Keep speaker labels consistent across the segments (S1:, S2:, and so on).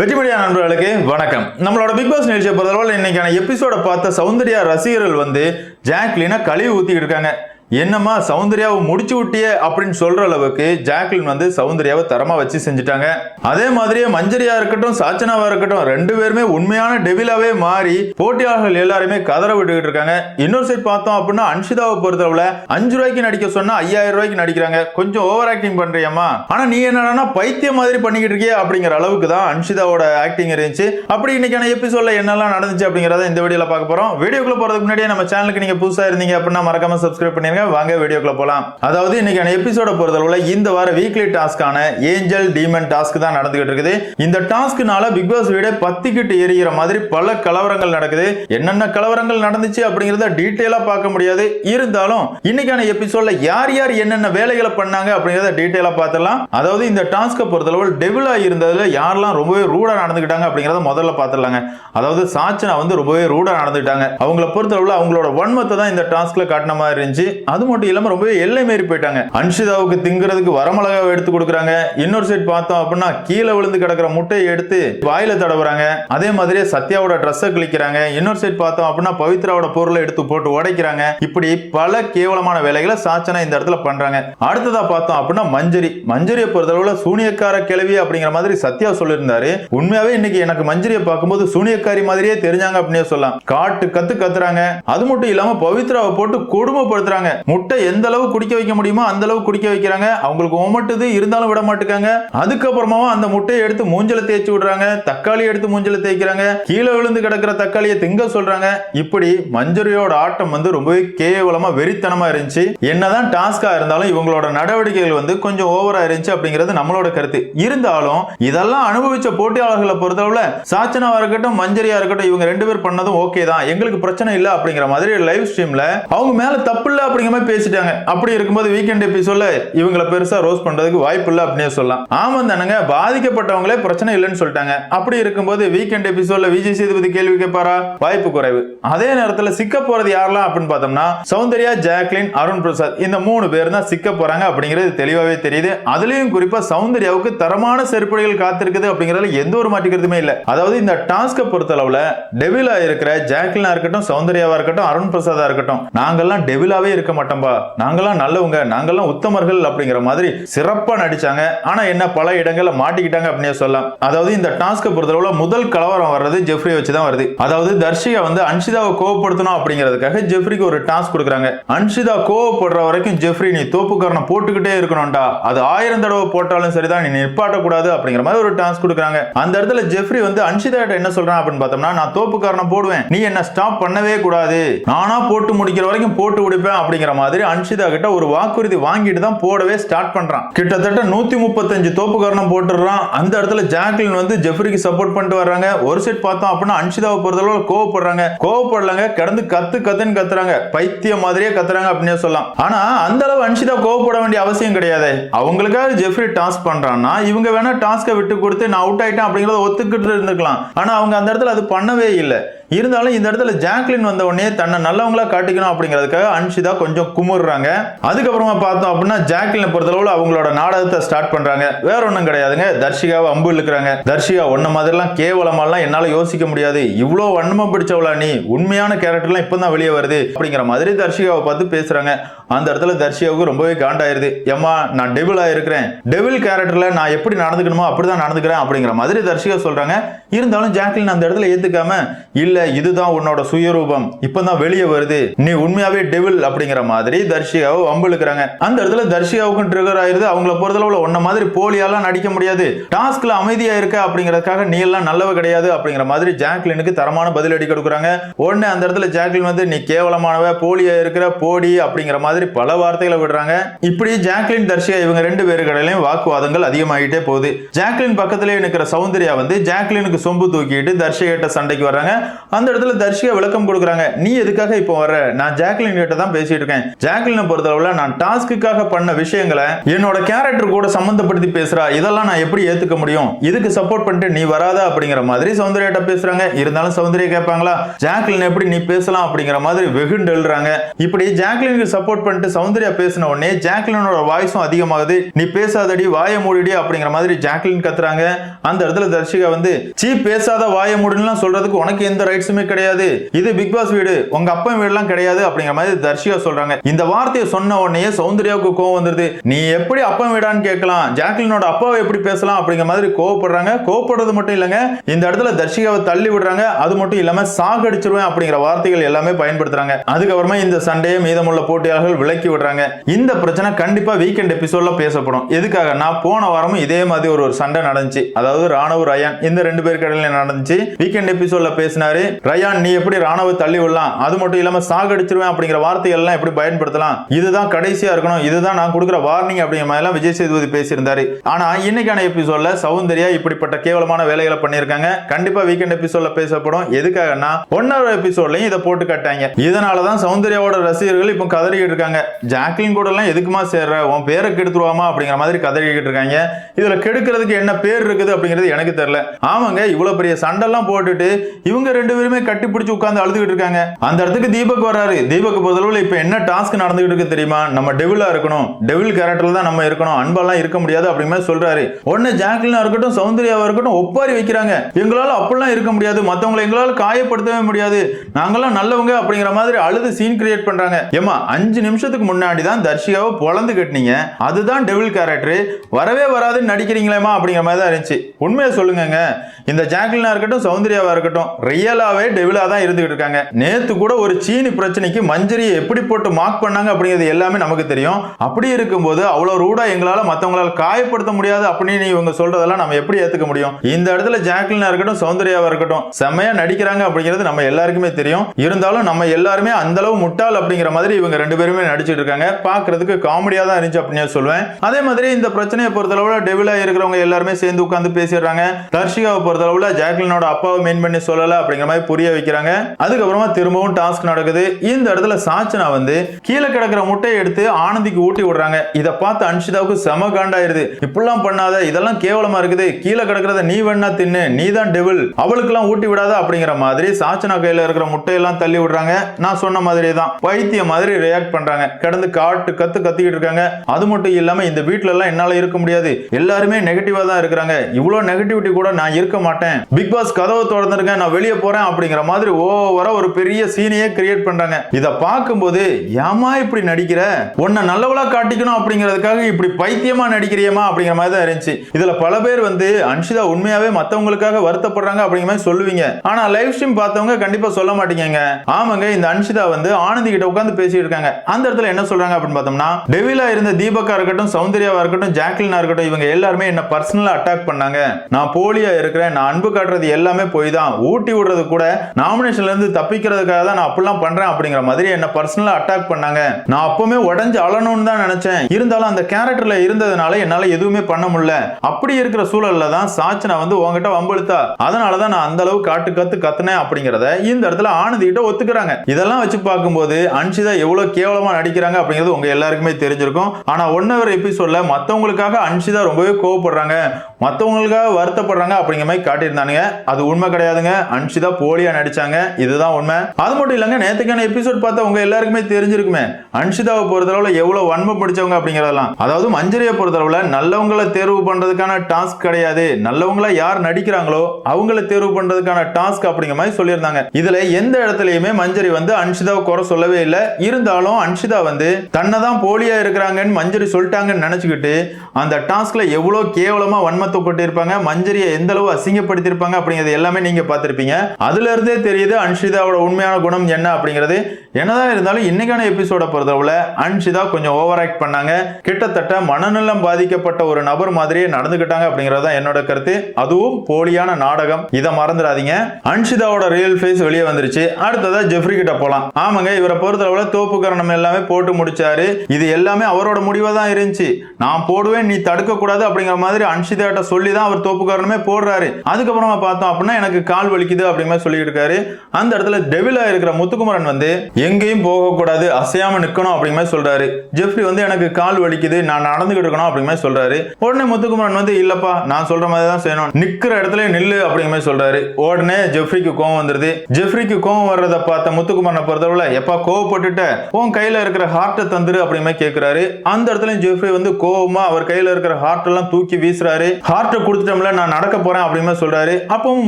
S1: வெற்றிமடியா நண்பர்களுக்கு வணக்கம். நம்மளோட பிக் பாஸ் நிகழ்ச்சியை பொறுத்தளவில் இன்னைக்கான எபிசோட பார்த்த சௌந்தர்யா ரசிகர்கள் வந்து ஜாக்லினை கழுவி ஊத்திக்கிட்டு இருக்காங்க. என்னம்மா சௌந்தர்யாவை முடிச்சு விட்டியே அப்படின்னு சொல்ற அளவுக்கு ஜாக்லின் வந்து சௌந்தர்யாவை தரமா வச்சு செஞ்சுட்டாங்க. அதே மாதிரியே மஞ்சரியா இருக்கட்டும் சாச்சனாவா இருக்கட்டும் ரெண்டு பேருமே உண்மையான டெவிலாவே மாறி போட்டியாளர்கள் எல்லாருமே கதற விட்டுக்கிட்டு இருக்காங்க. இன்னொரு சைட் பார்த்தோம் அப்படின்னா அன்ஷிதாவை பொறுத்தளவுல அஞ்சு ரூபாய்க்கு நடிக்க சொன்னா ஐயாயிரம் ரூபாய்க்கு நடிக்கிறாங்க. கொஞ்சம் ஓவர் ஆக்டிங் பண்றியம்மா. ஆனா நீ என்னன்னா பைத்தியம் மாதிரி பண்ணிக்கிட்டு இருக்கியே அப்படிங்கிற அளவுக்கு தான் அன்ஷிதாவோட ஆக்டிங் இருந்துச்சு. அப்படி இன்னைக்கான எபிசோட்ல என்னெல்லாம் நடந்துச்சு அப்படிங்கறத இந்த வீடியோல பார்க்க போறோம். வீடியோக்குள்ள போறதுக்கு முன்னாடியே நம்ம சேனலுக்கு நீங்க புதுசா இருந்தீங்க அப்படின்னா மறக்காம சப்ஸ்கிரைப் பண்ணிருங்க. வாங்க வீடியோக்குள்ள போலாம். அதாவது இன்னைக்கான எபிசோட பொறுத்தளவுல இந்த வார வீக்லி டாஸ்கான ஏஞ்சல் டீமன் டாஸ்க் தான் நடந்துகிட்டு இருக்குது. இந்த டாஸ்க்னால பிக் பாஸ் வீடே பத்திக்கிட்டு எரிகிற மாதிரி பல கலவரங்கள் நடக்குது. என்னென்ன கலவரங்கள் நடந்துச்சு அப்படிங்கறத டீட்டெயிலா பார்க்க முடியாது. இருந்தாலும் இன்னைக்கான எபிசோட்ல யார் யார் என்னென்ன வேலைகளை பண்ணாங்க அப்படிங்கறத டீட்டெயிலா பார்த்துடலாம். அதாவது இந்த டாஸ்க்கை பொறுத்தளவு டெவிலா இருந்ததுல யாரெல்லாம் ரொம்பவே ரூடா நடந்துக்கிட்டாங்க அப்படிங்கறத முதல்ல பார்த்துடலாங்க. அதாவது சாச்சனா வந்து ரொம்பவே ரூடா நடந்துக்கிட்டாங்க அவங்கள பொறுத்தளவுல அவங்களோட வன்மத்தை தான் இந்த டாஸ்க்ல காட்டின மாதிரி இருந்துச்சு. அது மட்டும் இல்லாமல் ரொம்பவே எல்லை மீறி போயிட்டாங்க. அன்ஷிதாவுக்கு திங்கிறதுக்கு வரமிளகாவை எடுத்து கொடுக்குறாங்க. இன்னொரு சைட் பார்த்தோம் அப்படின்னா கீழே விழுந்து கிடக்கிற முட்டையை எடுத்து வாயில தடவுறாங்க. அதே மாதிரியே சத்யாவோட ட்ரெஸ்ஸை கிழிக்கிறாங்க. இன்னொரு சைட் பார்த்தோம் அப்படின்னா பவித்ராவோட பொருளை எடுத்து போட்டு உடைக்கிறாங்க. இப்படி பல கேவலமான வேலைகளை சாச்சனா இந்த இடத்துல பண்றாங்க. அடுத்ததா பார்த்தோம் அப்படின்னா மஞ்சரி. மஞ்சரியை பொறுத்தளவுல சூனியக்கார கிழவி அப்படிங்கிற மாதிரி சத்யா சொல்லியிருந்தாரு. உண்மையாவே இன்னைக்கு எனக்கு மஞ்சரியை பார்க்கும்போது சூனியக்காரி மாதிரியே தெரிஞ்சாங்க அப்படின்னு சொல்லலாம். காட்டு கத்து கத்துறாங்க. அது மட்டும் இல்லாம பவித்ராவை போட்டு கொடுமைப்படுத்துறாங்க. முட்டை எந்த அளவு குடிக்க வைக்க முடியுமோ அந்த அளவு குடிக்க வைக்கிறாங்க. அவங்களுக்கு ஓமட்டுது இருந்தாலும் விட மாட்டுக்காங்க. அதுக்கப்புறமா அந்த முட்டையை எடுத்து மூஞ்சல தேய்ச்சி விடுறாங்க. தக்காளி எடுத்து மூஞ்சல தேய்க்கிறாங்க. கீழே விழுந்து கிடக்கிற தக்காளியை திங்க சொல்றாங்க. இப்படி மஞ்சரியோட ஆட்டம் வந்து ரொம்பவே கேவலமா வெறித்தனமா இருந்துச்சு. என்னதான் டாஸ்கா இருந்தாலும் இவங்களோட நடவடிக்கைகள் வந்து கொஞ்சம் ஓவரா இருந்துச்சு அப்படிங்கிறது நம்மளோட கருத்து. இருந்தாலும் இதெல்லாம் அனுபவிச்ச போட்டியாளர்களை பொறுத்தளவுல சாச்சனாவா இருக்கட்டும் மஞ்சரியா இருக்கட்டும் இவங்க ரெண்டு பேர் பண்ணதும் ஓகே தான். எங்களுக்கு பிரச்சனை இல்லை அப்படிங்கிற மாதிரி லைவ் ஸ்ட்ரீம்ல அவங்க மேல தப்பு இல்லை அப்படிங்கிற பேசிட்டாங்க. அப்படி இருக்கும்போது வீக்கெண்ட் எபிசோட்ல இவங்கள பெருசா ரோஸ் பண்றதுக்கு வாய்ப்பு இல்ல அப்படின்னு சொல்லலாம். ஆமா தானுங்க பாதிக்கப்பட்டவங்களே பிரச்சனை இல்லைன்னு சொல்லிட்டாங்க. அப்படி இருக்கும்போது வீக்கெண்ட் எபிசோட்ல விஜய் சேதுபதி கேள்வி கேட்பாரா? வாய்ப்பு குறைவு. அதே நேரத்துல சிக்க போறது யாரெல்லாம் அப்படின்னு பார்த்தோம்னா சௌந்தர்யா ஜாக்லின் அருண் பிரசாத். இந்த மூணு பேர் தான் சிக்க போறாங்க அப்படிங்கிறது தெளிவாவே தெரியுது. அதுலயும் குறிப்பா சௌந்தர்யாவுக்கு தரமான செருப்படிகள் காத்திருக்குது அப்படிங்கறதுல எந்த ஒரு மாற்றிக்கிறதுமே இல்ல. அதாவது இந்த டாஸ்கை பொறுத்தளவுல டெவிலா இருக்கிற ஜாக்லினா இருக்கட்டும் சௌந்தர்யாவா இருக்கட்டும் அருண் பிரசாதா இருக்கட்டும் நாங்கெல்லாம் டெவிலாவே இருக்க மாட்டோம்பா. நாங்களாம் நல்லவங்க நாங்களாம் உத்தமர்கள் அப்படிங்கிற மாதிரி சிறப்பா நடிச்சாங்க. ஆனா என்ன பல இடங்களில் மாட்டிக்கிட்டாங்க அப்படின்னே சொல்லலாம். அதாவது இந்த டாஸ்க்கை பொறுத்தளவுல முதல் கலவரம் வர்றது ஜெஃப்ரி வச்சு தான் வருது. அதாவது தர்ஷிகா வந்து அன்ஷிதாவை கோவப்படுத்தணும் அப்படிங்கிறதுக்காக ஜெஃப்ரிக்கு ஒரு டாஸ்க் கொடுக்குறாங்க. அன்ஷிதா கோவப்படுற வரைக்கும் ஜெஃப்ரி நீ தோப்புக்காரனை போட்டுக்கிட்டே இருக்கணும்டா. அது ஆயிரம் தடவை போட்டாலும் சரிதான். நீ நிப்பாட்டக்கூடாது அப்படிங்கிற மாதிரி ஒரு டாஸ்க் கொடுக்குறாங்க. அந்த இடத்துல ஜெஃப்ரி வந்து அன்ஷிதா கிட்ட என்ன சொல்றான் அப்படின்னு பார்த்தோம்னா நான் தோப்புக்காரனை போடுவேன். நீ என்ன ஸ்டாப் பண்ணவே கூடாது. நானா போட்டு முடிக்கிற வரைக்கும் போட்டு முடிப்பேன் அப்படிங்கிற மாதிரி அன்ஷிதா கிட்ட ஒரு வாக்குறுதி வாங்கிட்டு தான் போடவே ஸ்டார்ட் பண்றான். கிட்டத்தட்ட நூத்தி முப்பத்தஞ்சு தோப்புக்காரணம் போட்டுடுறான். அந்த இடத்துல ஜாக்லின் வந்து ஜெஃப்ரிக்கு சப்போர்ட் பண்ணிட்டு வர்றாங்க. ஒரு செட் பார்த்தோம் அப்படின்னா அன்ஷிதாவை பொறுத்தளவு கோவப்படுறாங்க. கோவப்படலங்க கடந்து கத்து கத்துன்னு கத்துறாங்க. பைத்தியம் மாதிரியே கத்துறாங்க அப்படின்னு சொல்லலாம். ஆனா அந்த அளவு அன்ஷிதா கோவப்பட வேண்டிய அவசியம் கிடையாது. அவங்களுக்காக ஜெஃப்ரி டாஸ்க் பண்றான்னா இவங்க வேணா டாஸ்க்கை விட்டு கொடுத்து நான் அவுட் ஆயிட்டேன் அப்படிங்கறத ஒத்துக்கிட்டு இருந்துக்கலாம் ஆனா அவங்க அந்த இடத்துல அது பண்ணவே இல்லை. இருந்தாலும் இந்த இடத்துல ஜாக்லின் வந்த உடனே தன்னை நல்லவங்களா காட்டிக்கணும் அப்படிங்கிறதுக்காக அன்ஷிதா கொஞ்சம் குமுறுறாங்க. அதுக்கப்புறமா பார்த்தோம் அப்படின்னா ஜாக்லினை பொறுத்தளவுல அவங்களோட நாடகத்தை ஸ்டார்ட் பண்றாங்க. வேற ஒன்றும் கிடையாதுங்க. தர்ஷிகாவை அம்பு இழுக்கிறாங்க. தர்ஷிகா ஒன்ன மாதிரிலாம் கேவலமாலாம் என்னால யோசிக்க முடியாது. இவ்வளோ வன்மமா பிடிச்சவளா நீ? உண்மையான கேரக்டர்லாம் இப்போ தான் வெளியே வருது. அப்படிங்கிற மாதிரி தர்ஷிகாவை பார்த்து பேசுறாங்க. அந்த இடத்துல தர்ஷிகாவுக்கு ரொம்பவே காண்டாயிருது. ஏம்மா நான் டெவிலா இருக்கிறேன். டெவில் கேரக்டர்ல நான் எப்படி நடந்துக்கணுமோ அப்படிதான் நடந்துக்கிறேன். அப்படிங்கிற மாதிரி தர்ஷிகா சொல்றாங்க. இருந்தாலும் ஜாக்லின் அந்த இடத்துல ஏத்துக்காம இல்ல இதுதான் உன்னோட சுயரூபம். இப்பதான் வெளியே வருது. நீ உண்மையாவே டெவில் அப்படிங்கிற மாதிரி தர்ஷிகாவை வம்பிழுக்கிறாங்க அந்த இடத்துல தர்ஷிகாவுக்கும் ட்ரிகர் ஆயிருது. அவங்கள பொறுத்தளவுல உன்ன மாதிரி போலியாலாம் நடிக்க முடியாது. டாஸ்க்ல அமைதியா இருக்க அப்படிங்கறதுக்காக நீ எல்லாம் நல்லவ கிடையாது அப்படிங்கிற மாதிரி ஜாக்லினுக்கு தரமான பதிலடி கொடுக்குறாங்க. உடனே அந்த இடத்துல ஜாக்லின் வந்து நீ கேவலமானவ போலியா இருக்கிற போடி அப்படிங்கிற மாதிரி பல வார்த்தைகளை விடுறாங்க. இப்படி ஜாக்லின் தர்ஷிகா இவங்க ரெண்டு பேரு கடையிலையும் வாக்குவாதங்கள் அதிகமாகிட்டே போகுது. ஜாக்லின் பக்கத்திலே நிற்கிற சௌந்தர்யா வந்து ஜாக்லினுக்கு சொம்பு தூக்கிட்டு தர்ஷிகிட்ட சண்டைக்கு வர்றாங்க. அந்த இடத்துல தர்ஷிகா விளக்கம் கொடுக்குறாங்க. நீ எதுக்காக இப்போ வர நான் ஜாக்லின் கிட்ட தான் பேசிட்டு இருக்கேன். ஜாக்லினை பொறுத்தளவுல நான் டாஸ்க்குக்காக பண்ண விஷயங்களை என்னோட கேரக்டர் கூட சம்மந்தப்படுத்தி பேசுறா. இதெல்லாம் நான் எப்படி ஏத்துக்க முடியும்? இதுக்கு சப்போர்ட் பண்ணிட்டு நீ வராத அப்படிங்கிற மாதிரி சௌந்தர்யாட்ட பேசுறாங்க. இருந்தாலும் சௌந்தர்யா கேட்பாங்களா? ஜாக்லின் எப்படி நீ பேசலாம் அப்படிங்கிற மாதிரி வெகுண்டு எழுறாங்க இப்படி ஜாக்லினுக்கு சப்போர்ட் பண்ணிட்டு சௌந்தர்யா பேசின உடனே ஜாக்லினோட வாய்ஸும் அதிகமாகுது. நீ பேசாதடி வாய மூடிடி அப்படிங்கிற மாதிரி ஜாக்லின் கத்துறாங்க. அந்த இடத்துல தர்ஷிகா வந்து சீ பேசாத வாய மூடுன்னு சொல்றதுக்கு உனக்கு எந்த ரைட் ரைட்ஸுமே கிடையாது. இது பிக் பாஸ் வீடு. உங்க அப்பா வீடுலாம் கிடையாது அப்படிங்கிற மாதிரி தர்ஷிகா சொல்றாங்க. இந்த வார்த்தையை சொன்ன உடனே சௌந்தர்யாவுக்கு கோவம் வந்துருது. நீ எப்படி அப்பா வீடான்னு கேட்கலாம். ஜாக்லினோட அப்பாவை எப்படி பேசலாம் அப்படிங்கிற மாதிரி கோவப்படுறாங்க. கோவப்படுறது மட்டும் இல்லைங்க. இந்த இடத்துல தர்ஷிகாவை தள்ளி விடுறாங்க. அது மட்டும் இல்லாம சாகடிச்சிருவேன் அப்படிங்கிற வார்த்தைகள் எல்லாமே பயன்படுத்துறாங்க. அதுக்கப்புறமா இந்த சண்டையை மீதமுள்ள போட்டியாளர்கள் விலக்கி விடுறாங்க. இந்த பிரச்சனை கண்டிப்பா வீக்கெண்ட் எபிசோட்ல பேசப்படும். எதுக்காக? நான் போன வாரமும் இதே மாதிரி ஒரு ஒரு சண்டை நடந்துச்சு. அதாவது ராணுவ ரயான் இந்த ரெண்டு பேருக்கு இடையில நடந்துச்சு. வீக்கெண்ட் எபிசோட்ல பேசினாரு. ரயான் நீ எப்படி ராணுவ தள்ளி விடலாம்? அது மட்டும் இல்லாம சாகடிச்சிருவேன் அப்படிங்கிற வார்த்தைகள் எல்லாம் எப்படி பயன்படுத்தலாம்? இதுதான் கடைசியா இருக்கணும். இதுதான் நான் கொடுக்குற வார்னிங் அப்படிங்கிற மாதிரி விஜய் சேதுபதி பேசியிருந்தாரு. ஆனா இன்னைக்கான எபிசோட்ல சௌந்தர்யா இப்படிப்பட்ட கேவலமான வேலைகளை பண்ணியிருக்காங்க. கண்டிப்பா வீக்கெண்ட் எபிசோட்ல பேசப்படும். எதுக்காகனா ஒன்னொரு எபிசோட்லயும் இதை போட்டு கட்டாங்க. இதனாலதான் சௌந்தர்யாவோட ரசிகர்கள் இப்போ கதறிக்கிட்டு இருக்காங்க. ஜாக்லின் கூட எல்லாம் எதுக்குமா சேர்ற? உன் பேரை கெடுத்துருவாமா அப்படிங்கிற மாதிரி கதறிக்கிட்டு இருக்காங்க. இதுல கெடுக்கிறதுக்கு என்ன பேர் இருக்குது அப்படிங்கிறது எனக்கு தெரியல. ஆமாங்க இவ்வளவு பெரிய சண்டெல்லாம் போட்டுட்டு இவங்க ரெண்டு பேருமே கட்டி பிடிச்சி உட்காந்து அழுதுகிட்டு இருக்காங்க. அந்த இடத்துக்கு தீபக் வராரு. தீபக் பொறுத்தளவுல இப்ப என்ன டாஸ்க் நடந்துகிட்டு இருக்கு தெரியுமா? நம்ம டெவிலா இருக்கணும். டெவில் கேரக்டர்ல தான் நம்ம இருக்கணும். அன்பெல்லாம் இருக்க முடியாது அப்படிங்கிற மாதிரி சொல்றாரு. உடனே ஜாக்லினா இருக்கட்டும் சௌந்தர்யாவா இருக்கட்டும் ஒப்பாரி வைக்கிறாங்க. எங்களால அப்படிலாம் இருக்க முடியாது. மத்தவங்களை எங்களால காயப்படுத்தவே முடியாது. நாங்கெல்லாம் நல்லவங்க அப்படிங்கிற மாதிரி அழுது சீன் கிரியேட் பண்றாங்க. ஏமா அஞ்சு நிமிஷத்துக்கு முன்னாடி தான் தர்ஷிகாவை பொழந்து கட்டினீங்க. அதுதான் டெவில் கேரக்டர் வரவே வராதுன்னு நடிக்கிறீங்களேமா அப்படிங்கிற மாதிரி தான் இருந்துச்சு. உண்மையை சொல்லுங்கங்க. இந்த ஜாக்லினா இருக்கட்டும் சௌந்தர்யாவா இருக்கட்டும் ரியல் டெவிலாவே டெவிலா தான் இருந்துகிட்டு இருக்காங்க. நேத்து கூட ஒரு சீனி பிரச்சனைக்கு மஞ்சரியை எப்படி போட்டு மார்க் பண்ணாங்க அப்படிங்கிறது எல்லாமே நமக்கு தெரியும். அப்படி இருக்கும்போது அவ்வளவு ரூடா எங்களால மத்தவங்களால காயப்படுத்த முடியாது அப்படின்னு இவங்க சொல்றதெல்லாம் நம்ம எப்படி ஏத்துக்க முடியும்? இந்த இடத்துல ஜாக்லினா இருக்கட்டும் சௌந்தர்யாவா இருக்கட்டும் செம்மையா நடிக்கிறாங்க அப்படிங்கிறது நம்ம எல்லாருக்குமே தெரியும். இருந்தாலும் நம்ம எல்லாருமே அந்த அளவு முட்டாள் அப்படிங்கிற மாதிரி இவங்க ரெண்டு பேருமே நடிச்சிட்டு இருக்காங்க. பாக்குறதுக்கு காமெடியா தான் இருந்துச்சு அப்படின்னு சொல்லுவேன் அதே மாதிரி இந்த பிரச்சனையை பொறுத்தளவுல டெவிலா இருக்கிறவங்க எல்லாருமே சேர்ந்து உட்காந்து பேசிடுறாங்க. தர்ஷிகாவை பொறுத்தளவுல ஜாக்லினோட அப்பாவை மெயின் பண்ணி சொல்லல அப்படிங்கிற மாதிரி புரிய வைக்கிறாங்க. அதுக்கப்புறமா திரும்பவும் டாஸ்க் நடக்குது. இந்த இடத்துல சாச்சனா வந்து கீழே கிடக்கிற முட்டையை எடுத்து ஆனந்திக்கு ஊட்டி விடுறாங்க. இதை பார்த்து அன்ஷிதாவுக்கு செம காண்டாயிருது. இப்படிலாம் பண்ணாத இதெல்லாம் கேவலமா இருக்குது. கீழே கிடக்கிறத நீ வேணா தின்னு நீ தான் டெவில் அவளுக்கெல்லாம் ஊட்டி விடாத அப்படிங்கிற மாதிரி சாச்சனா கையில இருக்கிற முட்டையெல்லாம் தள்ளி விடுறாங்க. நான் சொன்ன மாதிரி தான். பைத்திய மாதிரி ரியாக்ட் பண்றாங்க. கிடந்து காட்டு கத்து கத்திக்கிட்டு இருக்காங்க. அது மட்டும் இல்லாம இந்த வீட்டுல எல்லாம் என்னால இருக்க முடியாது. எல்லாருமே நெகட்டிவா தான் இருக்கிறாங்க. இவ்வளவு நெகட்டிவிட்டி கூட நான் இருக்க மாட்டேன். பிக் பாஸ் கதவை திறந்திருக்கேன். நான் வெளியே போறேன். அப்படிங்கிற மாதிரி ஓவரா ஒரு பெரிய சீனையே கிரியேட் பண்றாங்க. இத பார்க்கும்போது ஏமா இப்படி நடிக்கிற? உன்னை நல்லவளா காட்டிக்கணும் அப்படிங்கிறதுக்காக இப்படி பைத்தியமா நடிக்கிறியமா அப்படிங்கிற மாதிரி தான் இருந்துச்சு. இதுல பல பேர் வந்து அன்ஷிதா உண்மையாவே மத்தவங்களுக்காக வருத்தப்படுறாங்க அப்படிங்கிற மாதிரி சொல்லுவீங்க. ஆனா லைவ் ஸ்ட்ரீம் பார்த்தவங்க கண்டிப்பா சொல்ல மாட்டீங்க ஆமாங்க இந்த அன்ஷிதா வந்து ஆனந்தி கிட்ட உட்காந்து பேசிட்டு இருக்காங்க. அந்த இடத்துல என்ன சொல்றாங்க அப்படின்னு பார்த்தோம்னா டெவிலா இருந்த தீபக்கா இருக்கட்டும் சௌந்தர்யாவா இருக்கட்டும் ஜாக்லினா இருக்கட்டும் இவங்க எல்லாருமே என்ன பர்சனலா அட்டாக் பண்ணாங்க. நான் போலியா இருக்கிறேன் நான் அன்பு காட்டுறது எல்லாமே போய் தான் ஊட்டி விடுறது கூட நாமினேஷன்ல இருந்து தப்பிக்கிறதுக்காக தான் நான் அப்படிலாம் பண்றேன் அப்படிங்கிற மாதிரி என்ன பர்சனலா அட்டாக் பண்ணாங்க. நான் அப்பவுமே உடஞ்சு அழணும்னு தான் நினைச்சேன். இருந்தாலும் அந்த கேரக்டர்ல இருந்ததுனால என்னால எதுவுமே பண்ண முடியல. அப்படி இருக்கிற சூழல்ல தான் சாச்சனா வந்து உங்ககிட்ட வம்பழுத்தா. அதனால தான் நான் அந்த அளவு காட்டு கத்து கத்துனேன் அப்படிங்கிறத இந்த இடத்துல ஆனந்திகிட்ட ஒத்துக்கிறாங்க. இதெல்லாம் வச்சு பார்க்கும்போது அன்ஷிதா எவ்வளவு கேவலமா நடிக்கிறாங்க அப்படிங்கிறது உங்க எல்லாருக்குமே தெரிஞ்சிருக்கும். ஆனா ஒன் ஹவர் எபிசோட்ல மத்தவங்களுக்காக அன்ஷிதா ரொம்பவே கோவப்படுறாங்க. மற்றவங்களுக்காக வருத்தப்படுறாங்க அப்படிங்கிற மாதிரி காட்டியிருந்தானுங்க. அது உண்மை கிடையாதுங்க. அன்ஷிதா போலியா நடிச்சாங்க. இதுதான் உண்மை. அது மட்டும் இல்லைங்க நேத்துக்கான எபிசோட் பார்த்தா உங்க எல்லாருக்குமே தெரிஞ்சிருக்குமே. அன்ஷிதாவை பொறுத்தளவுல எவ்வளவு வன்மை பிடிச்சவங்க அப்படிங்கிறதெல்லாம். அதாவது மஞ்சரியை பொறுத்தளவுல நல்லவங்களை தேர்வு பண்றதுக்கான டாஸ்க் கிடையாது. நல்லவங்களா யார் நடிக்கிறாங்களோ அவங்கள தேர்வு பண்றதுக்கான டாஸ்க் அப்படிங்கிற மாதிரி சொல்லியிருந்தாங்க. இதுல எந்த இடத்துலயுமே மஞ்சரி வந்து அன்ஷிதாவை குறை சொல்லவே இல்லை. இருந்தாலும் அன்ஷிதா வந்து தன்னை தான் போலியா இருக்கிறாங்கன்னு மஞ்சரி சொல்லிட்டாங்கன்னு நினைச்சுக்கிட்டு அந்த டாஸ்க்ல எவ்வளவு கேவலமா வன்மை கொட்டியிருப்பாங்க மஞ்சரியை எந்த அளவு அசிங்கப்படுத்தியிருப்பாங்க அப்படிங்கிறது எல்லாமே நீங்க பார்த்திருப்பீங்க. அதுல இருந்தே தெரியுது அன்ஷிதாவோட உண்மையான குணம் என்ன அப்படிங்கிறது. என்னதான் இருந்தாலும் இன்னைக்கான எபிசோட பொறுத்தளவுல அன்ஷிதா கொஞ்சம் ஓவர் ஆக்ட் பண்ணாங்க. கிட்டத்தட்ட மனநலம் பாதிக்கப்பட்ட ஒரு நபர் மாதிரியே நடந்துகிட்டாங்க அப்படிங்கிறது தான் என்னோட கருத்து. அதுவும் போலியான நாடகம். இதை மறந்துடாதீங்க. அன்ஷிதாவோட ரியல் ஃபேஸ் வெளியே வந்துருச்சு. அடுத்ததா ஜெஃப்ரி கிட்ட போலாம். ஆமாங்க இவரை பொறுத்தளவுல தோப்பு கரணம் எல்லாமே போட்டு முடிச்சாரு. இது எல்லாமே அவரோட முடிவா தான் இருந்துச்சு. நான் போடுவேன் நீ தடுக்க கூடாது அப்படிங்கிற மாதிரி அன்ஷிதாட்ட கிட்ட சொல்லி தான் அவர் தோப்பு காரணமே போடுறாரு. அதுக்கப்புறமா பார்த்தோம் அப்படின்னா எனக்கு கால் வலிக்குது அப்படிங்கிற சொல்லி இருக்காரு அந்த இடத்துல டெவிலா இருக்கிற முத்துக்குமரன் வந்து எங்கேயும் போகக்கூடாது அசையாம நிக்கணும் அப்படிங்கிற மாதிரி சொல்றாரு. ஜெஃப்ரி வந்து எனக்கு கால் வலிக்குது நான் நடந்துகிட்டு இருக்கணும் அப்படிங்கிற மாதிரி சொல்றாரு. உடனே முத்துக்குமரன் வந்து இல்லப்பா நான் சொல்ற மாதிரி தான் செய்யணும். நிக்கிற இடத்துல நில்லு அப்படிங்கிற மாதிரி சொல்றாரு. உடனே ஜெஃப்ரிக்கு கோவம் வந்துருது. ஜெஃப்ரிக்கு கோவம் வர்றத பார்த்த முத்துக்குமரனை பொறுத்தவரை எப்பா கோவப்பட்டுட்ட? உன் கையில இருக்கிற ஹார்ட்டை தந்துரு அப்படிங்கிற கேட்கிறாரு அந்த இடத்துல ஜெஃப்ரி வந்து கோவமா அவர் கையில இருக்கிற ஹார்ட் எல்லாம் தூக்கி வீசுறாரு. ஹார்ட்டை கொடுத்துட்டோம்ல நான் நடக்க போகிறேன் அப்படின்னு சொல்கிறாரு சொல்றாரு. அப்பவும்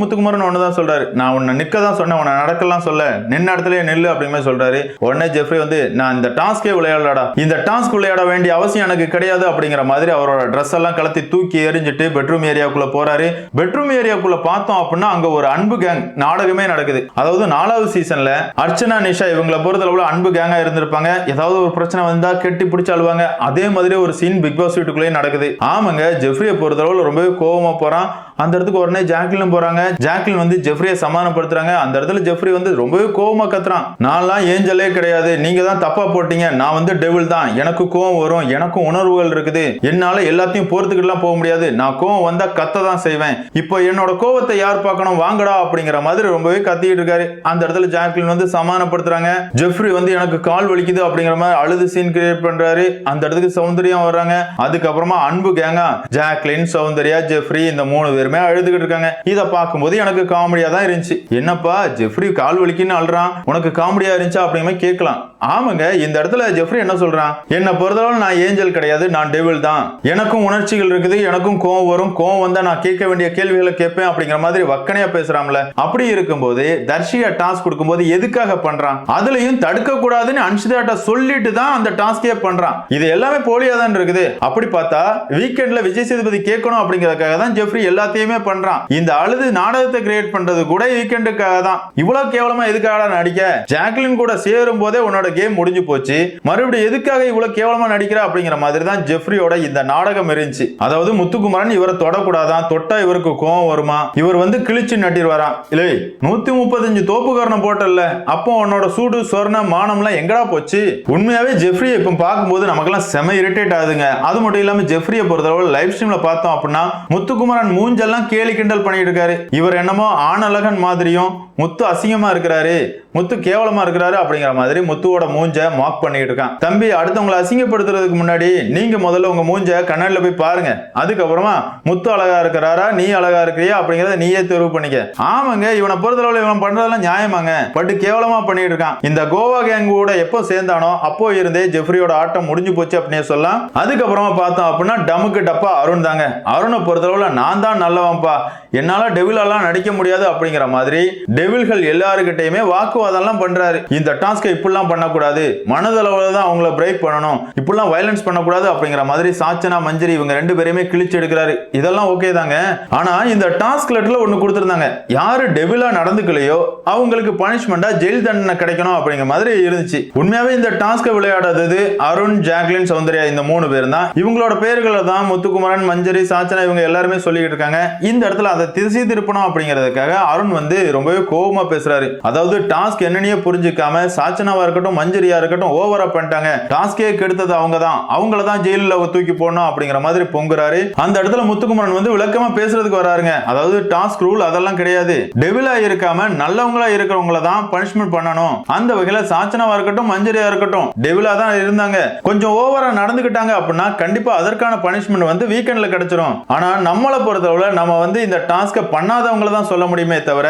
S1: முத்துக்குமரன் தான் சொல்கிறாரு நான் உன்னை நிற்க தான் சொன்னேன் உன்னை நடக்கலாம் சொல்ல. நின்ன இடத்துல நில்லு அப்படின்னு சொல்கிறாரு உடனே ஜெஃப்ரி வந்து நான் இந்த டாஸ்கே விளையாடலடா. இந்த டாஸ்க் விளையாட வேண்டிய அவசியம் எனக்கு கிடையாது அப்படிங்கிற மாதிரி அவரோட ட்ரெஸ் எல்லாம் கலத்தி தூக்கி எறிஞ்சிட்டு பெட்ரூம் ஏரியாவுக்குள்ளே போறாரு. பெட்ரூம் ஏரியாக்குள்ள பார்த்தோம் அப்படின்னா அங்க ஒரு அன்பு கேங் நாடகமே நடக்குது. அதாவது நாலாவது சீசன்ல அர்ச்சனா நிஷா இவங்கள பொறுத்தளவுல அன்பு கேங்கா இருந்திருப்பாங்க. ஏதாவது ஒரு பிரச்சனை வந்தா கெட்டி பிடிச்சி அழுவாங்க. அதே மாதிரி ஒரு சீன் பிக் பாஸ் வீட்டுக்குள்ளேயே நடக்குது. ஆமாங்க ஜெஃப்ரியை பொறுத்தளவுல ரொம்பவே கோபமாக போகிறான் அந்த இடத்துக்கு உடனே ஜாக்லின் போறாங்க. ஜாக்லின் வந்து ஜெஃப்ரியை சமாதானப்படுத்துறாங்க. அந்த இடத்துல ஜெஃப்ரி வந்து ரொம்பவே கோவமா கத்துறான். நான்லாம் ஏஞ்சலே கிடையாது. நீங்க தான் தப்பா போட்டீங்க. நான் வந்து டெவில் தான். எனக்கு கோவம் வரும். எனக்கும் உணர்வுகள் இருக்குது. என்னால எல்லாத்தையும் போறதுக்குலாம் போக முடியாது. நான் கோவம் வந்தா கத்த தான் செய்வேன். இப்போ என்னோட கோவத்தை யார் பார்க்கணும்? வாங்கடா அப்படிங்கிற மாதிரி ரொம்பவே கத்திட்டு இருக்காரு. அந்த இடத்துல ஜாக்லின் வந்து சமாதானப்படுத்துறாங்க. ஜெஃப்ரி வந்து எனக்கு கால் வலிக்குது அப்படிங்கிற மாதிரி அழுது சீன் கிரியேட் பண்றாரு. அந்த இடத்துக்கு சௌந்தர்யம் வர்றாங்க. அதுக்கப்புறமா அன்பு கேங்கா. ஜாக்லின் சௌந்தர்யா ஜெஃப்ரி இந்த மூணு பேருமே அழுதுகிட்டு இருக்காங்க. இதை பார்க்கும்போது எனக்கு காமெடியா தான் இருந்துச்சு. என்னப்பா ஜெஃப்ரி கால் வலிக்குன்னு அழுறான். உனக்கு காமெடியா இருந்துச்சா அப்படிங்கிற கேட்கலாம். ஆமாங்க இந்த இடத்துல ஜெஃப்ரி என்ன சொல்றான்? என்னை பொறுத்தளவு நான் ஏஞ்சல் கிடையாது நான் டெவில் தான். எனக்கும் உணர்ச்சிகள் இருக்குது எனக்கும் கோவம் வரும். கோவம் வந்தா நான் கேட்க வேண்டிய கேள்விகளை கேட்பேன் அப்படிங்கிற மாதிரி வக்கனையா பேசுறாம்ல அப்படி இருக்கும்போது தர்ஷிகா டாஸ்க் கொடுக்கும்போது எதுக்காக பண்றான்? அதுலயும் தடுக்க கூடாதுன்னு அன்ஷிதாட்ட சொல்லிட்டு தான் அந்த டாஸ்கே பண்றான். இது எல்லாமே போலியா தான் இருக்குது. அப்படி பார்த்தா வீக்கெண்ட்ல விஜய் சேதுபதி கேட்கணும் அப்படிங்கறதுக்காக தான் ஜெஃப்ரி எல்லாத்தையும் பண்றான். இந்த அழுது நாடகத்தை கிரியேட் பண்றது கூட வீக்கெண்டுக்காக தான். இவ்வளவு கேவலமா எதுக்காக நடிக்க? ஜாக்லின் கூட சேரும் போதே உன்னோட கேம் முடிஞ்சு போச்சு. மறுபடியும் எதுக்காக இவ்வளவு கேவலமா நடிக்கிற அப்படிங்கிற மாதிரி தான் ஜெஃப்ரியோட இந்த நாடகம் இருந்துச்சு. அதாவது முத்துக்குமரன் இவரை தொடக்கூடாதான் தொட்டா இவருக்கு கோவம் வருமா? இவர் வந்து கிழிச்சு நட்டிடுவாராம் இல்லை நூத்தி முப்பத்தஞ்சு தோப்புக்காரனம் போட்டல அப்போ உன்னோட சூடு சொர்ண மானம்லாம் எங்கடா போச்சு? உண்மையாவே ஜெஃப்ரியை இப்போ பார்க்கும்போது நமக்கெல்லாம் செம இரிட்டேட் ஆகுதுங்க. அது மட்டும் இல்லாம ஜெஃப்ரியை பொறுத்தளவு லைவ் ஸ்ட்ரீம்ல பார்த்தோம் அப்படின்னா முத்துக்குமரன் மூஞ்செல்லாம் கேலி கிண்டல் பண்ணிட்டு இருக்காரு. இவர் என்னமோ ஆணழகன் மாதிரியும் முத்து அசிங்கமா இருக்கிறாரு. முத்து கேவலமா இருக்கிறாரு அப்படிங்கிற மாதிரி முத்துவோட மூஞ்ச மாக் பண்ணிட்டு இருக்கான். தம்பி அடுத்தவங்களை அசிங்கப்படுத்துறதுக்கு முன்னாடி நீங்க முதல்ல உங்க மூஞ்ச கண்ணாடில போய் பாருங்க. அதுக்கப்புறமா முத்து அழகா இருக்கிறாரா நீ அழகா இருக்கிறியா அப்படிங்கறத நீயே தெரிவு பண்ணிக்க. ஆமாங்க இவனை பொறுத்தளவுல இவன் பண்றதெல்லாம் நியாயமாங்க. பட் கேவலமா பண்ணிட்டு இருக்கான். இந்த கோவா கேங் கூட எப்போ சேர்ந்தானோ அப்போ இருந்தே ஜெஃப்ரியோட ஆட்டம் முடிஞ்சு போச்சு அப்படின்னு சொல்லலாம். அதுக்கப்புறமா பார்த்தோம் அப்படின்னா டமுக்கு டப்பா அருண் தாங்க. அருணை பொறுத்தளவுல நான் தான் நல்லவன்ப்பா. என்னால டெவிலெல்லாம் நடிக்க முடியாது அப்படிங்கிற மாதிரி டெவில்கள் எல்லாருக்கிட்டையுமே அதெல்லாம் பண்றாரு. இந்த டாஸ்கை இப்படிலாம் பண்ணக்கூடாது. மனதளவில் தான் அவங்கள பிரேக் பண்ணணும். இப்படிலாம் வயலன்ஸ் பண்ணக்கூடாது அப்படிங்கிற மாதிரி சாச்சனா மஞ்சரி இவங்க ரெண்டு பேருமே கிழிச்சு எடுக்கிறாரு. இதெல்லாம் ஓகே தாங்க. ஆனா இந்த டாஸ்க் லெட்டர்ல ஒண்ணு கொடுத்துருந்தாங்க. யாரு டெவிலா நடந்துக்கலையோ அவங்களுக்கு பனிஷ்மெண்டா ஜெயில் தண்டனை கிடைக்கணும் அப்படிங்கிற மாதிரி இருந்துச்சு. உண்மையாவே இந்த டாஸ்கை விளையாடாதது அருண் ஜாக்லின் சௌந்தர்யா இந்த மூணு பேர் தான். இவங்களோட பேர்களை தான் முத்துக்குமரன் மஞ்சரி சாச்சனா இவங்க எல்லாருமே சொல்லிக்கிட்டு இருக்காங்க. இந்த இடத்துல அதை திசை திருப்பணும் அப்படிங்கிறதுக்காக அருண் வந்து ரொம்பவே கோபமா பேசுறாரு. அதாவது டாஸ்க் என்னன்னே புரிஞ்சுக்காம சாச்சனாவா இருக்கட்டும் மஞ்சரியா இருக்கட்டும் ஓவரா பண்ணிட்டாங்க. டாஸ்கே கெடுத்தது அவங்க தான் அவங்கள தான் ஜெயிலில் தூக்கி போடணும் அப்படிங்கிற மாதிரி பொங்குறாரு. அந்த இடத்துல முத்துக்குமரன் வந்து விளக்கமா பேசுறதுக்கு வராருங்க. அதாவது டாஸ்க் ரூல் அதெல்லாம் கிடையாது. டெவிலா இருக்காம நல்லவங்களா இருக்கிறவங்கள தான் பனிஷ்மெண்ட் பண்ணணும். அந்த வகையில சாச்சனாவா இருக்கட்டும் மஞ்சரியா இருக்கட்டும் டெவிலா தான் இருந்தாங்க. கொஞ்சம் ஓவரா நடந்துகிட்டாங்க அப்படின்னா கண்டிப்பா அதற்கான பனிஷ்மெண்ட் வந்து வீக்கெண்ட்ல கிடைச்சிரும். ஆனா நம்மளை பொறுத்தளவுல நம்ம வந்து இந்த டாஸ்க்கை பண்ணாதவங்கள தான் சொல்ல முடியுமே தவிர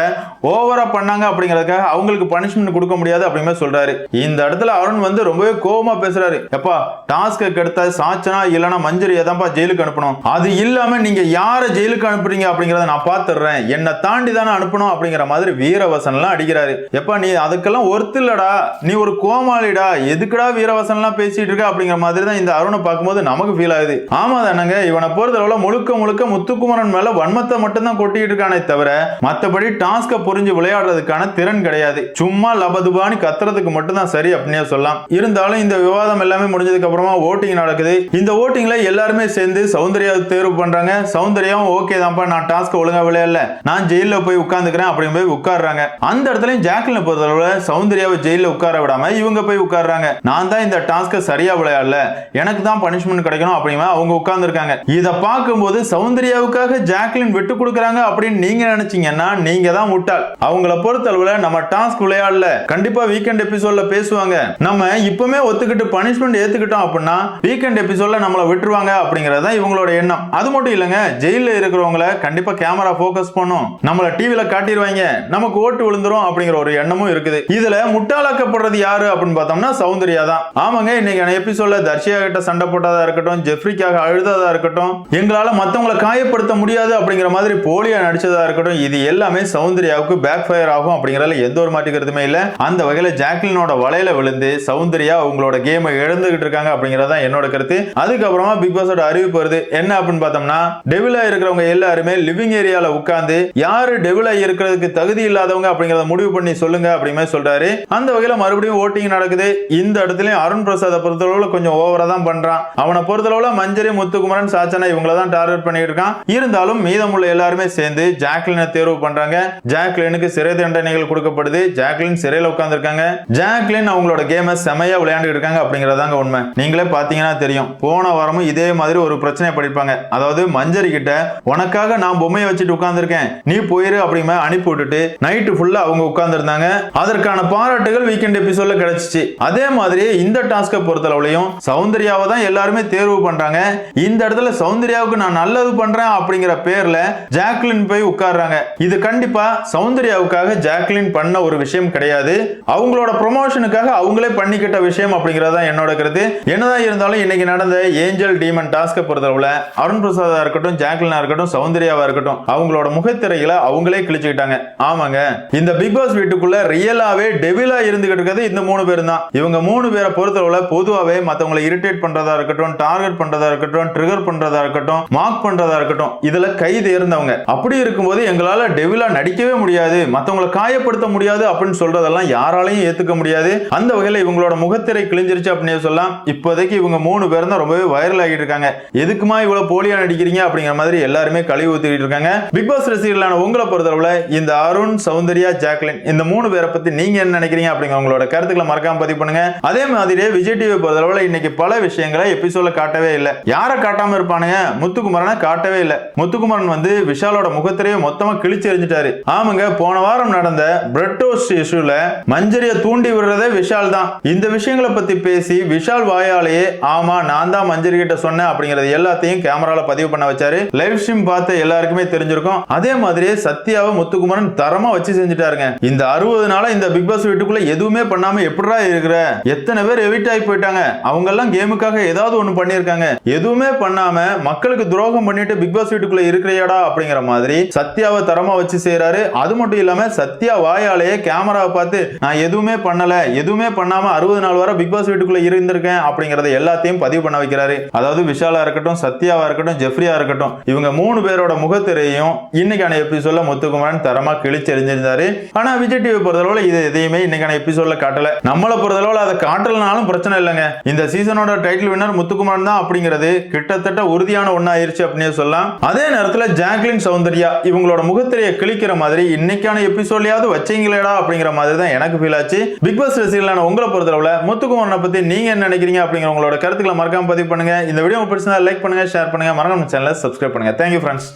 S1: ஓவரா பண்ணாங்க அப்படிங்கிறதுக்காக அவங்களுக்கு பனிஷ்மெண்ட் கொடுக்க முடியாது அப்படின்னு சொல்றாரு. இந்த இடத்துல அருண் வந்து ரொம்பவே கோபமா பேசுறாரு. எப்பா டாஸ்கை கெடுத்தா சாச்சனா இல்லைன்னா மஞ்சரி எதான்ப்பா ஜெயிலுக்கு அனுப்பணும். அது இல்லாம நீங்க யாரை ஜெயிலுக்கு அனுப்புறீங்க அப்படிங்கறத நான் பாத்துறேன் என்னை தாண்டி தானே அனுப்பணும் அப்படிங்கிற மாதிரி வீரவசன் எல்லாம் அடிக்கிறாரு. எப்பா நீ அதுக்கெல்லாம் ஒருத்து இல்லடா. நீ ஒரு கோமாளிடா. எதுக்குடா வீரவசன் எல்லாம் பேசிட்டு இருக்க அப்படிங்கிற மாதிரி தான் இந்த அருணை பார்க்கும்போது நமக்கு ஃபீல் ஆகுது. ஆமா தானங்க இவனை பொறுத்தளவுல முழுக்க முழுக்க முத்துக்குமரன் மேல வன்மத்தை மட்டும் தான் கொட்டிட்டு இருக்கானே தவிர மத்தபடி டாஸ்க புரிஞ்சு விளையாடுறதுக்கான திறன் கிடையாது. சும்மா லபதுபான்னு கத்துறதுக்கு மட்டும் தான் சரி அப்படின்னே சொல்லலாம். இருந்தாலும் இந்த விவாதம் எல்லாமே முடிஞ்சதுக்கு அப்புறமா ஓட்டிங் நடக்குது. இந்த ஓட்டிங்ல எல்லாருமே சேர்ந்து சௌந்தர்யா தேர்வு பண்றாங்க. சௌந்தர்யாவும் ஓகே தான்ப்பா நான் டாஸ்க் ஒழுங்கா விளையாடல. நான் ஜெயில போய் உட்காந்துக்கிறேன் அப்படின்னு போய் உட்கார்றாங்க. அந்த இடத்துலயும் ஜாக்லினை பொறுத்தளவுல சௌந்தர்யாவை ஜெயில உட்கார விடாம இவங்க போய் உட்கார்றாங்க. நான் தான் இந்த டாஸ்க்கை சரியா விளையாடல. எனக்கு தான் பனிஷ்மெண்ட் கிடைக்கணும் அப்படின்னு அவங்க உட்கார்ந்துருக்காங்க. இதை பார்க்கும்போது சௌந்தர்யாவுக்காக ஜாக்லின் விட்டு கொடுக்குறாங்க அப்படின்னு நீங்க நினைச்சீங்கன்னா நீங்க தான் முட்டாள். அவங்கள பொறுத்தளவுல நம்ம டாஸ்க் விளையாடல. கண்டிப்பா வீக்கெண்ட் எபிசோட்ல பேசுவாங்க. நம்ம இப்பவுமே ஒத்துக்கிட்டு பனிஷ்மெண்ட் ஏத்துக்கிட்டோம் அப்படின்னா வீக்கெண்ட் எபிசோட்ல நம்மளை விட்டுருவாங்க அப்படிங்கறது தான் இவங்களோட எண்ணம். அது மட்டும் இல்லைங்க ஜெயில இருக்கிறவங்கள கண்டிப்பா கேமரா ஃபோக்கஸ் பண்ணும். நம்மள டிவில காட்டிடுவாங்க நமக்கு ஓட்டு விழுந்துரும் அப்படிங்கிற ஒரு எண்ணமும் இருக்குது. இதுல முட்டாளாக்கப்படுறது யாரு அப்படின்னு பார்த்தோம்னா சௌந்தர்யா தான். ஆமாங்க இன்னைக்கு எபிசோட்ல தர்ஷியா கிட்ட சண்டை போட்டதா இருக்கட்டும் ஜெஃப்ரிக்காக அழுததா இருக்கட்டும் எங்களால மத்தவங்களை காயப்படுத்த முடியாது அப்படிங்கிற மாதிரி போலியா நடிச்சதா இருக்கட்டும் இது எல்லாமே சௌந்தர்யாவுக்கு பேக் ஃபயர் ஆகும் அப்படிங்கறதுல எந்த ஒரு எடுக்கிறதுமே இல்லை. அந்த வகையில் ஜாக்லினோட வலையில விழுந்து சௌந்தர்யா அவங்களோட கேமை இழந்துகிட்டு இருக்காங்க அப்படிங்கறதா என்னோட கருத்து. அதுக்கப்புறமா பிக் பாஸோட அறிவிப்பு வருது. என்ன அப்படின்னு பார்த்தோம்னா டெவிலா இருக்கிறவங்க எல்லாருமே லிவிங் ஏரியால உட்கார்ந்து யாரு டெவிலா இருக்கிறதுக்கு தகுதி இல்லாதவங்க அப்படிங்கறத முடிவு பண்ணி சொல்லுங்க அப்படிமே சொல்றாரு. அந்த வகையில மறுபடியும் ஓட்டிங் நடக்குது. இந்த இடத்துலயும் அருண் பிரசாத பொறுத்தளவுல கொஞ்சம் ஓவரா தான் பண்றான். அவனை பொறுத்தளவுல மஞ்சரி முத்துக்குமரன் சாச்சனா இவங்கள தான் டார்கெட் பண்ணிட்டு இருக்கான். இருந்தாலும் மீதமுள்ள எல்லாருமே சேர்ந்து ஜாக்லினை தேர்வு பண்றாங்க. ஜாக்லினுக்கு சிறை தண்டனைகள் கொடுக்கப்படுது. ஜாக்லின் சிறையில உட்காந்துருக்காங்க ஜாக்லின் அவங்களோட கேமை செமையா விளையாண்டுட்டு இருக்காங்க அப்படிங்கறதாங்க உண்மை. நீங்களே பாத்தீங்கன்னா தெரியும். போன வாரமும் இதே மாதிரி ஒரு பிரச்சனை படிப்பாங்க அதாவது மஞ்சரி கிட்ட உனக்காக நான் பொம்மையை வச்சுட்டு உட்காந்துருக்கேன் நீ போயிரு அப்படிமே அனுப்பி விட்டுட்டு நைட்டு ஃபுல்லா அவங்க உட்காந்துருந்தாங்க அதற்கான பாராட்டுகள் வீக்கெண்ட் எபிசோட்ல கிடைச்சிச்சு. அதே மாதிரி இந்த டாஸ்கை பொறுத்தளவுலையும் சௌந்தர்யாவை தான் எல்லாருமே தேர்வு பண்றாங்க. இந்த இடத்துல சௌந்தர்யாவுக்கு நான் நல்லது பண்றேன் அப்படிங்கிற பேர்ல ஜாக்லின் போய் உட்கார்றாங்க. இது கண்டிப்பா சௌந்தர்யாவுக்காக ஜாக்லின் பண்ண ஒரு விஷயம். விஷயம் கிடையாது. அவங்களோட ப்ரொமோஷனுக்காக அவங்களே பண்ணிக்கிட்ட விஷயம் அப்படிங்கறதா என்னோட கருத்து. என்னதான் இருந்தாலும் இன்னைக்கு நடந்த ஏஞ்சல் டீமன் டாஸ்க்கை பொறுத்தளவுல அருண் பிரசாதா இருக்கட்டும் ஜாக்லினா இருக்கட்டும் சௌந்தர்யாவா இருக்கட்டும் அவங்களோட முகத்திரையில அவங்களே கிழிச்சுக்கிட்டாங்க. ஆமாங்க. இந்த பிக் பாஸ் வீட்டுக்குள்ள ரியலாவே டெவிலா இருந்துகிட்டு இருக்கிறது இந்த மூணு பேரும் தான் இவங்க மூணு பேரை பொறுத்தளவுல பொதுவாவே மத்தவங்களை இரிட்டேட் பண்றதா இருக்கட்டும் டார்கெட் பண்றதா இருக்கட்டும் ட்ரிகர் பண்றதா இருக்கட்டும் மார்க் பண்றதா இருக்கட்டும் இதுல கைது இருந்தவங்க. அப்படி இருக்கும்போது எங்களால டெவிலா நடிக்கவே முடியாது. மத்தவங்களை காயப்படுத்த முடியாது. அப்படின்னு சொல்றதெல்லாம் யாராலையும் ஏத்துக்க முடியாது. அந்த வகையில இவங்களோட முகத்திரை கிழிஞ்சிருச்சு அப்படின்னு சொல்லலாம். இப்போதைக்கு இவங்க மூணு பேரும் தான் ரொம்பவே வைரல் ஆகிட்டு இருக்காங்க. எதுக்குமா இவ்வளவு போலியா நடிக்கிறீங்க அப்படிங்கிற மாதிரி எல்லாருமே கழிவு ஊத்திக்கிட்டு இருக்காங்க. பிக் பாஸ் ரசிகர்களான உங்களை பொறுத்தளவுல இந்த அருண் சௌந்தர்யா ஜாக்லின் இந்த மூணு பேரை பத்தி நீங்க என்ன நினைக்கிறீங்க அப்படிங்கிற உங்களோட கருத்துக்களை மறக்காம பதிவு பண்ணுங்க. அதே மாதிரியே விஜய் டிவி பொறுத்தளவுல இன்னைக்கு பல விஷயங்களை எபிசோட்ல காட்டவே இல்லை. யாரை காட்டாம இருப்பானுங்க? முத்துக்குமரனை காட்டவே இல்லை. முத்துக்குமரன் வந்து விஷாலோட முகத்திரையை மொத்தமா கிழிச்சு எறிஞ்சிட்டாரு. ஆமாங்க போன வாரம் நடந்த பிரெட் டோஸ்ட் இஷ்யூல மஞ்சரிய தூண்டி விடுறதே விஷால் தான். இந்த விஷயங்களை பத்தி பேசி விஷால் வாயாலேயே ஆமா நான் தான் மஞ்சரி கிட்ட சொன்னேன் அப்படிங்கறது எல்லாத்தையும் கேமரால பதிவு பண்ண வச்சாரு. லைவ் ஸ்ட்ரீம் பார்த்த எல்லாருக்குமே தெரிஞ்சிருக்கும். அதே மாதிரி சத்யாவை முத்துக்குமரன் தரமா வச்சு செஞ்சுட்டாருங்க. இந்த அறுபது நாளா இந்த பிக் பாஸ் வீட்டுக்குள்ள எதுவுமே பண்ணாம எப்படிடா இருக்கிற? எத்தனை பேர் எவிட் ஆகி போயிட்டாங்க. அவங்க எல்லாம் கேமுக்காக ஏதாவது ஒண்ணு பண்ணிருக்காங்க எதுவுமே பண்ணாம மக்களுக்கு துரோகம் பண்ணிட்டு பிக் பாஸ் வீட்டுக்குள்ள இருக்கிறியாடா அப்படிங்கிற மாதிரி சத்யாவை தரமா வச்சு செய்யறாரு அது மட்டும் இல்லாம சத்யா வாயாலேயே கேமராவை பார்த்து நான் எதுவுமே பண்ணல எதுவுமே பண்ணாம அறுபது நாள் வரை பிக் பாஸ் வீட்டுக்குள்ளே இருந்திருக்கேன் அப்படிங்கிறத எல்லாத்தையும் பதிவு பண்ண வைக்கிறாரு. அதாவது விஷாலா இருக்கட்டும் சத்யாவா இருக்கட்டும் ஜெஃப்ரியா இருக்கட்டும் இவங்க மூணு பேரோட முகத்திரையும் இன்னைக்கான எபிசோட்ல முத்துக்குமரன் தரமா கிழிச்செறிஞ்சிருந்தாரு. ஆனா விஜய் டிவி பொறுத்தளவுல இது எதையுமே இன்னைக்கான எபிசோட்ல காட்டல. நம்மளை பொறுத்தளவுல அதை காட்டலனாலும் பிரச்சனை இல்லைங்க. இந்த சீசனோட டைட்டில் வின்னர் முத்துக்குமரன் தான் அப்படிங்கிறது கிட்டத்தட்ட உறுதியான ஒண்ணாயிருச்சு அப்படின்னு சொல்லலாம். அதே நேரத்துல ஜாக்லின் சௌந்தர்யா இவங்களோட முகத்திரையை கிழிக்கிற மாதிரி இன்னைக்கான எபிசோட்லயாவது வச்சீங்களேடா அப்படிங்கிற மாதிரி தான் எனக்கு ஃபீல் ஆச்சு. பிக் பாஸ் ரசிகர்களான உங்களை பொறுத்தளவில் முத்துக்குமரனை பத்தி நீங்க என்ன நினைக்கிறீங்க அப்படிங்கிற உங்களோட கருத்துக்களை மறக்காம பதிவு பண்ணுங்க. இந்த வீடியோ பிடிச்சிருந்தா லைக் பண்ணுங்க ஷேர் பண்ணுங்க. மறக்காம சேனலை சப்ஸ்கிரைப் பண்ணுங்க. Thank you friends